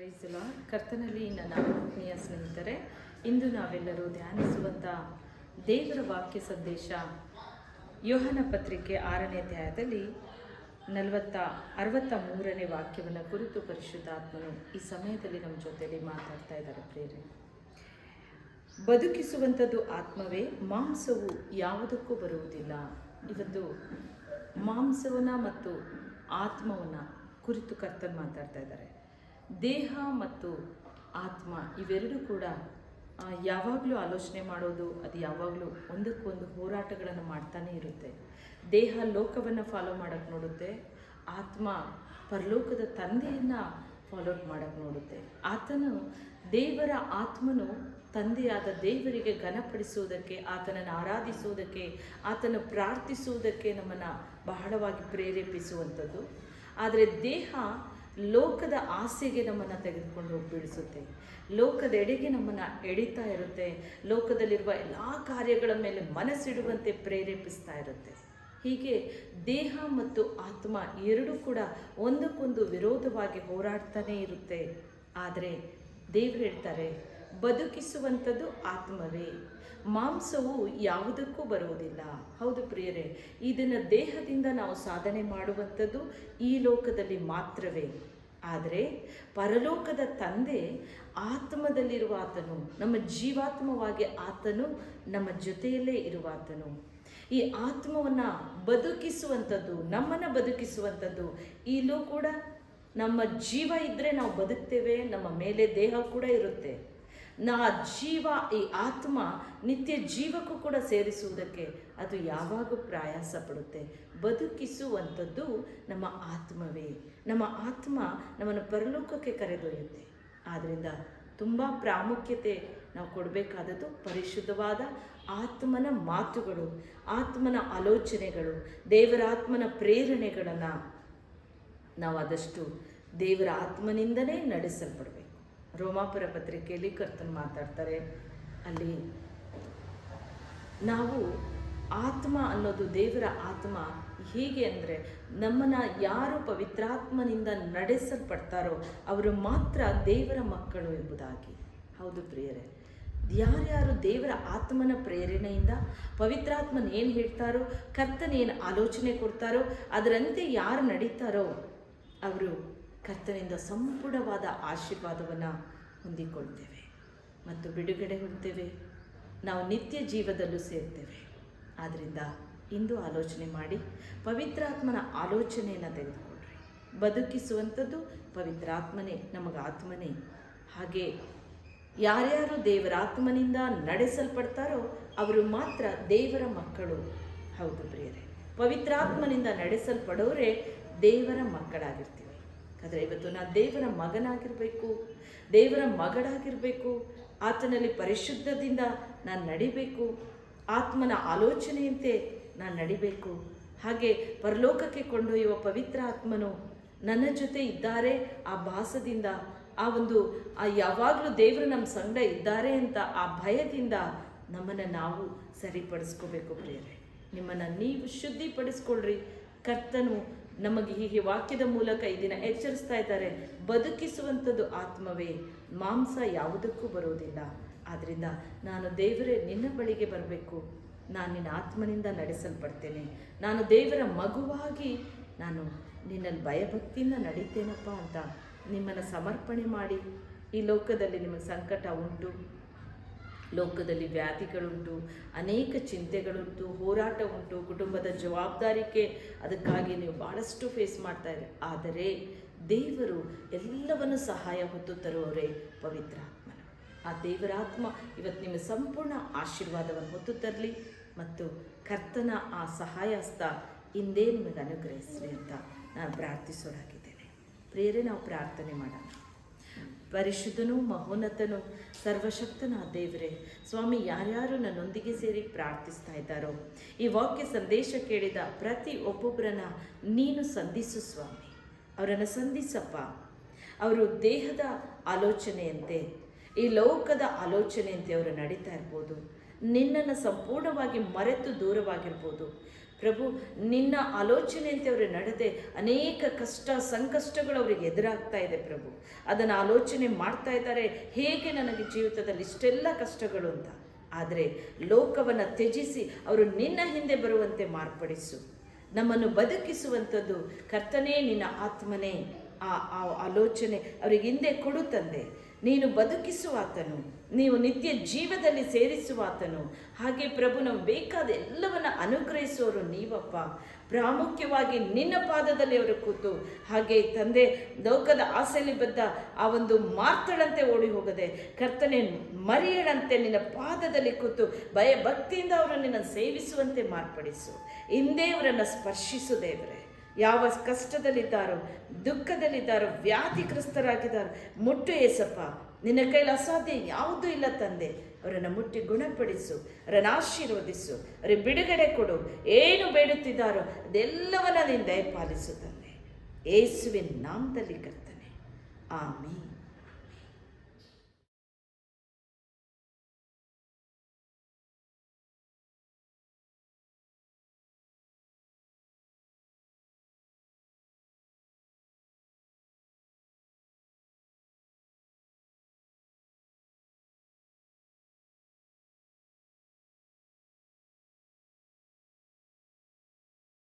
ಪ್ರೈಸಲ ಕರ್ತನಲ್ಲಿ ನನ್ನ ಆತ್ಮೀಯ ಸ್ನೇಹಿತರೆ, ಇಂದು ನಾವೆಲ್ಲರೂ ಧ್ಯಾನಿಸುವಂಥ ದೇವರ ವಾಕ್ಯ ಸಂದೇಶ ಯೋಹನ ಪತ್ರಿಕೆ ಆರನೇ ಅಧ್ಯಾಯದಲ್ಲಿ ನಲವತ್ತ, ಅರವತ್ತ ಮೂರನೇ ವಾಕ್ಯವನ್ನು ಕುರಿತು ಪರಿಶುದ್ಧಾತ್ಮನು ಈ ಸಮಯದಲ್ಲಿ ನಮ್ಮ ಜೊತೆಯಲ್ಲಿ ಮಾತಾಡ್ತಾ ಇದ್ದಾರೆ ಪ್ರೇರೆ ಬದುಕಿಸುವಂಥದ್ದು ಆತ್ಮವೇ, ಮಾಂಸವು ಯಾವುದಕ್ಕೂ ಬರುವುದಿಲ್ಲ. ಇವತ್ತು ಮಾಂಸವನ್ನ ಮತ್ತು ಆತ್ಮವನ್ನು ಕುರಿತು ಕರ್ತನ್ ಮಾತಾಡ್ತಾ ಇದ್ದಾರೆ. ದೇಹ ಮತ್ತು ಆತ್ಮ ಇವೆರಡೂ ಕೂಡ ಯಾವಾಗಲೂ ಆಲೋಚನೆ ಮಾಡೋದು, ಅದು ಯಾವಾಗಲೂ ಒಂದಕ್ಕೊಂದು ಹೋರಾಟಗಳನ್ನು ಮಾಡ್ತಾನೇ ಇರುತ್ತೆ. ದೇಹ ಲೋಕವನ್ನು ಫಾಲೋ ಮಾಡೋಕ್ಕೆ ನೋಡುತ್ತೆ, ಆತ್ಮ ಪರಲೋಕದ ತಂದೆಯನ್ನು ಫಾಲೋ ಮಾಡೋಕ್ಕೆ ನೋಡುತ್ತೆ. ಆತನು ದೇವರ ಆತ್ಮನು ತಂದೆಯಾದ ದೇವರಿಗೆ ಘನಪಡಿಸುವುದಕ್ಕೆ, ಆತನನ್ನು ಆರಾಧಿಸುವುದಕ್ಕೆ, ಆತನ ಪ್ರಾರ್ಥಿಸುವುದಕ್ಕೆ ನಮ್ಮನ್ನು ಬಹಳವಾಗಿ ಪ್ರೇರೇಪಿಸುವಂಥದ್ದು. ಆದರೆ ದೇಹ ಲೋಕದ ಆಸೆಗೆ ನಮ್ಮನ್ನು ತೆಗೆದುಕೊಂಡು ಹೋಗಿ ಬೀಳಿಸುತ್ತೆ. ಲೋಕದೆಡೆಗೆ ನಮ್ಮನ್ನು ಎಡಿತಾ ಇರುತ್ತೆ. ಲೋಕದಲ್ಲಿರುವ ಎಲ್ಲ ಕಾರ್ಯಗಳ ಮೇಲೆ ಮನಸ್ಸಿಡುವಂತೆ ಪ್ರೇರೇಪಿಸ್ತಾ ಇರುತ್ತೆ. ಹೀಗೆ ದೇಹ ಮತ್ತು ಆತ್ಮ ಎರಡೂ ಕೂಡ ಒಂದಕ್ಕೊಂದು ವಿರೋಧವಾಗಿ ಹೋರಾಡ್ತಾನೇ ಇರುತ್ತೆ. ಆದರೆ ದೇವರು ಹೇಳ್ತಾರೆ, ಬದುಕಿಸುವಂಥದ್ದು ಆತ್ಮವೇ. ಮಾಂಸವು ಯಾವುದಕ್ಕೂ ಬರುವುದಿಲ್ಲ. ಹೌದು ಪ್ರಿಯರೇ, ಇದನ್ನು ದೇಹದಿಂದ ನಾವು ಸಾಧನೆ ಮಾಡುವಂಥದ್ದು ಈ ಲೋಕದಲ್ಲಿ ಮಾತ್ರವೇ. ಆದರೆ ಪರಲೋಕದ ತಂದೆ ಆತ್ಮದಲ್ಲಿರುವ ಆತನು, ನಮ್ಮ ಜೀವಾತ್ಮವಾಗಿ ಆತನು ನಮ್ಮ ಜೊತೆಯಲ್ಲೇ ಇರುವ ಆತನು ಈ ಆತ್ಮವನ್ನು ಬದುಕಿಸುವಂಥದ್ದು, ನಮ್ಮನ್ನು ಬದುಕಿಸುವಂಥದ್ದು, ಇಲ್ಲೂ ಕೂಡ ನಮ್ಮ ಜೀವ ಇದ್ದರೆ ನಾವು ಬದುಕ್ತೇವೆ, ನಮ್ಮ ಮೇಲೆ ದೇಹ ಕೂಡ ಇರುತ್ತೆ. ನಾ ಜೀವ ಈ ಆತ್ಮ ನಿತ್ಯ ಜೀವಕ್ಕೂ ಕೂಡ ಸೇರಿಸುವುದಕ್ಕೆ ಅದು ಯಾವಾಗ ಪ್ರಯಾಸ ಪಡುತ್ತೆ ಬದುಕಿಸುವಂಥದ್ದು ನಮ್ಮ ಆತ್ಮವೇ. ನಮ್ಮ ಆತ್ಮ ನಮ್ಮನ್ನು ಪರಲೋಕಕ್ಕೆ ಕರೆದೊಯ್ಯುತ್ತೆ. ಆದ್ದರಿಂದ ತುಂಬ ಪ್ರಾಮುಖ್ಯತೆ ನಾವು ಕೊಡಬೇಕಾದದ್ದು ಪರಿಶುದ್ಧವಾದ ಆತ್ಮನ ಮಾತುಗಳು, ಆತ್ಮನ ಆಲೋಚನೆಗಳು ದೇವರ ಆತ್ಮನ ಪ್ರೇರಣೆಗಳನ್ನು ನಾವು ಆದಷ್ಟು ದೇವರ ಆತ್ಮನಿಂದಲೇ ನಡೆಸಲ್ಪಡಬೇಕು. ರೋಮಾಪುರ ಪತ್ರಿಕೆಯಲ್ಲಿ ಕರ್ತನ್ ಮಾತಾಡ್ತಾರೆ. ಅಲ್ಲಿ ನಾವು ಆತ್ಮ ಅನ್ನೋದು ದೇವರ ಆತ್ಮ ಹೇಗೆ ಅಂದರೆ ನಮ್ಮನ್ನು ಯಾರು ಪವಿತ್ರಾತ್ಮನಿಂದ ನಡೆಸಲ್ಪಡ್ತಾರೋ ಅವರು ಮಾತ್ರ ದೇವರ ಮಕ್ಕಳು ಎಂಬುದಾಗಿ. ಹೌದು ಪ್ರಿಯರೇ, ಯಾರ್ಯಾರು ದೇವರ ಆತ್ಮನ ಪ್ರೇರಣೆಯಿಂದ ಪವಿತ್ರಾತ್ಮನ ಏನು ಹೇಳ್ತಾರೋ ಕರ್ತನೇನು ಆಲೋಚನೆ ಕೊಡ್ತಾರೋ, ಅದರಂತೆ ಯಾರು ನಡೀತಾರೋ, ಅವರು ಕರ್ತನಿಂದ ಸಂಪೂರ್ಣವಾದ ಆಶೀರ್ವಾದವನ್ನು ಹೊಂದಿಕೊಳ್ತೇವೆ ಮತ್ತು ಬಿಡುಗಡೆ ಹೊಂದ್ತೇವೆ. ನಾವು ನಿತ್ಯ ಜೀವದಲ್ಲೂ ಸೇರ್ತೇವೆ. ಆದ್ದರಿಂದ ಇಂದು ಆಲೋಚನೆ ಮಾಡಿ ಪವಿತ್ರಾತ್ಮನ ಆಲೋಚನೆಯನ್ನು ತೆಗೆದುಕೊಳ್ಳ್ರಿ ಬದುಕಿಸುವಂಥದ್ದು ಪವಿತ್ರಾತ್ಮನೇ ನಮಗೆ ಆತ್ಮನೇ. ಹಾಗೆ ಯಾರ್ಯಾರು ದೇವರ ಆತ್ಮನಿಂದ ನಡೆಸಲ್ಪಡ್ತಾರೋ ಅವರು ಮಾತ್ರ ದೇವರ ಮಕ್ಕಳು. ಹೌದು ಪ್ರಿಯರೇ ಪವಿತ್ರಾತ್ಮನಿಂದ ನಡೆಸಲ್ಪಡೋರೇ ದೇವರ ಮಕ್ಕಳಾಗಿರ್ತೀವಿ. ಆದರೆ ಇವತ್ತು ನಾನು ದೇವರ ಮಗನಾಗಿರಬೇಕು, ದೇವರ ಮಗಳಾಗಿರಬೇಕು, ಆತನಲ್ಲಿ ಪರಿಶುದ್ಧದಿಂದ ನಾನು ನಡಿಬೇಕು, ಆತ್ಮನ ಆಲೋಚನೆಯಂತೆ ನಾನು ನಡಿಬೇಕು. ಹಾಗೆ ಪರಲೋಕಕ್ಕೆ ಕೊಂಡೊಯ್ಯುವ ಪವಿತ್ರ ಆತ್ಮನು ನನ್ನ ಜೊತೆ ಇದ್ದಾರೆ ಆ ಭಾಸದಿಂದ, ಆ ಒಂದು, ಆ ಯಾವಾಗಲೂ ದೇವರು ನಮ್ಮ ಸಂಗಡ ಇದ್ದಾರೆ ಅಂತ ಆ ಭಯದಿಂದ ನಮ್ಮನ್ನು ನಾವು ಸರಿಪಡಿಸ್ಕೋಬೇಕು ಪ್ರಿಯರೇ. ನಿಮ್ಮನ್ನು ನೀವು ಶುದ್ಧಿಪಡಿಸ್ಕೊಳ್ರಿ. ಕರ್ತನು ನಮಗೆ ಹೀಗೆ ವಾಕ್ಯದ ಮೂಲಕ ಈ ದಿನ ಎಚ್ಚರಿಸ್ತಾ ಇದ್ದಾರೆ. ಬದುಕಿಸುವಂಥದ್ದು ಆತ್ಮವೇ. ಮಾಂಸ ಯಾವುದಕ್ಕೂ ಬರೋದಿಲ್ಲ ಆದ್ದರಿಂದ ನಾನು ದೇವರೇ, ನಿನ್ನ ಬಳಿಗೆ ಬರಬೇಕು. ನಾನು ನಿನ್ನ ಆತ್ಮನಿಂದ ನಡೆಸಲ್ಪಡ್ತೇನೆ. ನಾನು ದೇವರ ಮಗುವಾಗಿ ನಾನು ನಿನ್ನಲ್ಲಿ ಭಯಭಕ್ತಿಯಿಂದ ನಡೀತೇನಪ್ಪ ಅಂತ ನಿಮ್ಮನ್ನು ಸಮರ್ಪಣೆ ಮಾಡಿ ಈ ಲೋಕದಲ್ಲಿ ನಿಮಗೆ ಸಂಕಟ ಉಂಟು. ಲೋಕದಲ್ಲಿ ವ್ಯಾಧಿಗಳುಂಟು, ಅನೇಕ ಚಿಂತೆಗಳುಂಟು ಹೋರಾಟ ಉಂಟು ಕುಟುಂಬದ ಜವಾಬ್ದಾರಿಕೆ, ಅದಕ್ಕಾಗಿ ನೀವು ಭಾಳಷ್ಟು ಫೇಸ್ ಮಾಡ್ತಾ ಇರಿ. ಆದರೆ ದೇವರು ಎಲ್ಲವನ್ನು ಸಹಾಯ ಹೊತ್ತು ತರುವವರೇ ಪವಿತ್ರಾತ್ಮನ ಆ ದೇವರಾತ್ಮ ಇವತ್ತು ನಿಮ್ಮ ಸಂಪೂರ್ಣ ಆಶೀರ್ವಾದವನ್ನು ಹೊತ್ತು ತರಲಿ ಮತ್ತು ಕರ್ತನ ಆ ಸಹಾಯ ಹಸ್ತ ಹಿಂದೆ ನಿಮಗೆ ಅನುಗ್ರಹಿಸಲಿ ಅಂತ ನಾನು ಪ್ರಾರ್ಥಿಸೋರಾಗಿದ್ದೇನೆ. ಪ್ರೇರೆ ನಾವು ಪ್ರಾರ್ಥನೆ ಮಾಡೋಣ. ಪರಿಶುದ್ಧನೂ ಮಹೋನ್ನತನು ಸರ್ವಶಕ್ತನ ದೇವರೇ. ಸ್ವಾಮಿ, ಯಾರ್ಯಾರು ನನ್ನೊಂದಿಗೆ ಸೇರಿ ಪ್ರಾರ್ಥಿಸ್ತಾ ಇದ್ದಾರೋ, ಈ ವಾಕ್ಯ ಸಂದೇಶ ಕೇಳಿದ ಪ್ರತಿ ಒಬ್ಬೊಬ್ಬರನ್ನ ನೀನು ಸಂಧಿಸು ಸ್ವಾಮಿ. ಅವರನ್ನು ಸಂಧಿಸಪ್ಪ. ಅವರು ದೇಹದ ಆಲೋಚನೆಯಂತೆ, ಈ ಲೋಕದ ಆಲೋಚನೆಯಂತೆ ಅವರು ನಡೀತಾ ಇರ್ಬೋದು. ನಿನ್ನನ್ನು ಸಂಪೂರ್ಣವಾಗಿ ಮರೆತು ದೂರವಾಗಿರ್ಬೋದು. ಪ್ರಭು, ನಿನ್ನ ಆಲೋಚನೆಯಂತೆ ಅವರು ನಡೆದೆ ಅನೇಕ ಕಷ್ಟ, ಸಂಕಷ್ಟಗಳು ಅವರಿಗೆ ಎದುರಾಗ್ತಾ ಇದೆ ಪ್ರಭು. ಅದನ್ನು ಆಲೋಚನೆ ಮಾಡ್ತಾ ಇದ್ದಾರೆ. ಹೇಗೆ ನನಗೆ ಜೀವಿತದಲ್ಲಿ ಇಷ್ಟೆಲ್ಲ ಕಷ್ಟಗಳು ಅಂತ. ಆದರೆ ಲೋಕವನ್ನು ತ್ಯಜಿಸಿ ಅವರು ನಿನ್ನ ಹಿಂದೆ ಬರುವಂತೆ ಮಾರ್ಪಡಿಸು. ನಮ್ಮನ್ನು ಬದುಕಿಸುವಂಥದ್ದು ಕರ್ತನೇ ನಿನ್ನ ಆತ್ಮನೇ. ಆ ಆಲೋಚನೆ ಅವರಿಗೆ ಹಿಂದೆ ಕೊಡು ತಂದೆ. ನೀನು ಬದುಕಿಸುವಾತನು, ನೀವು ನಿತ್ಯ ಜೀವದಲ್ಲಿ ಸೇರಿಸುವಾತನು. ಹಾಗೆ ಪ್ರಭು, ನಾವು ಬೇಕಾದ ಎಲ್ಲವನ್ನ ಅನುಗ್ರಹಿಸುವವರು ನೀವಪ್ಪ. ಪ್ರಾಮುಖ್ಯವಾಗಿ ನಿನ್ನ ಪಾದದಲ್ಲಿ ಅವರು ಕೂತು, ಹಾಗೆ ತಂದೆ, ಲೋಕದ ಆಸೆಯಲ್ಲಿ ಬದ್ದ ಆ ಒಂದು ಮಾರ್ತಳಂತೆ ಓಡಿ ಹೋಗದೆ, ಕರ್ತನೆ, ಮರಿಯಳಂತೆ ನಿನ್ನ ಪಾದದಲ್ಲಿ ಕೂತು ಭಯ ಭಕ್ತಿಯಿಂದ ಅವರನ್ನು ನಿನ್ನ ಸೇವಿಸುವಂತೆ ಮಾರ್ಪಡಿಸು. ಹಿಂದೆ ಅವರನ್ನು ಸ್ಪರ್ಶಿಸು ದೇವರೇ. ಯಾವ ಕಷ್ಟದಲ್ಲಿದ್ದಾರೋ, ದುಃಖದಲ್ಲಿದ್ದಾರೋ ವ್ಯಾಧಿಗ್ರಸ್ತರಾಗಿದ್ದಾರೋ ಮುಟ್ಟು ಏಸಪ್ಪ, ನಿನ್ನ ಕೈಲಿ ಅಸಾಧ್ಯ ಯಾವುದೂ ಇಲ್ಲ ತಂದೆ. ಅವರನ್ನು ಮುಟ್ಟಿ ಗುಣಪಡಿಸು, ಅವರನ್ನು ಆಶೀರ್ವದಿಸು, ಅವರಿಗೆ ಬಿಡುಗಡೆ ಕೊಡು. ಏನು ಬೇಡುತ್ತಿದ್ದಾರೋ ಅದೆಲ್ಲವನ್ನ ನಿನ್ನ ದಯಪಾಲಿಸು ತಂದೆ. ಏಸುವಿನ ನಾಮದಲ್ಲಿ ಕರ್ತನೆ. ಆಮೀನ್.